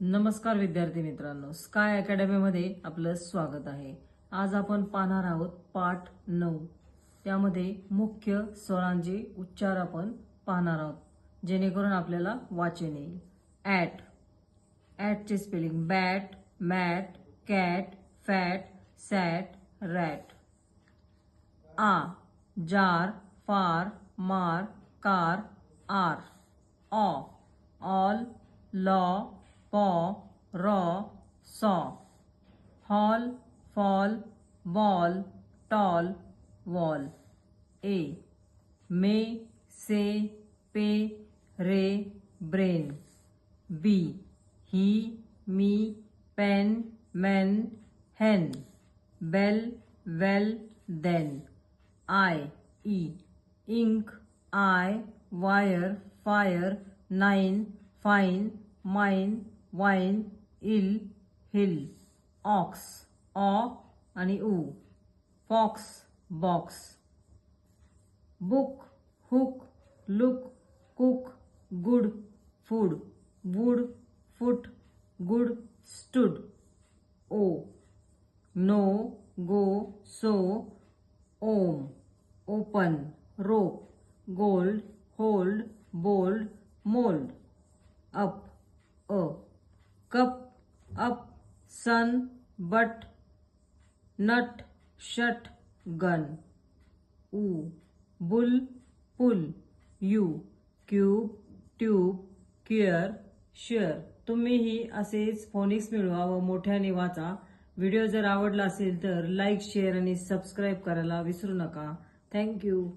नमस्कार विद्यार्थी मित्रांनो स्काय अकॅडमीमध्ये आपलं स्वागत आहे. आज आपण पाहणार आहोत पाठ नऊ. त्यामध्ये मुख्य स्वरांचे उच्चार आपण पाहणार आहोत जेणेकरून आपल्याला वाचन येईल. At ॲटचे spelling bat mat cat fat sat rat a jar far mar car R ऑ ऑल लॉ प, र, स। Hall, fall, ball, tall, wall. A. May, say, pay, ray, brain. B. He, me, pen, man, hen. Bell, well, then. I, E. Ink, I, wire, fire, nine, fine, mine wine ill hill ox o आणि ऊ fox box book hook look cook good food wood foot good stood O no go so ohm open rope gold hold bold mould up uh Cup up sun but nut shut gun. U bull pull. U cube tube cure sure तुम्हीही असेच phoenix मिळवा व मोठ्याने वाचा. Video जर आवडला असेल तर लाईक शेअर आणि सबस्क्राईब करायला विसरू नका. थँक्यू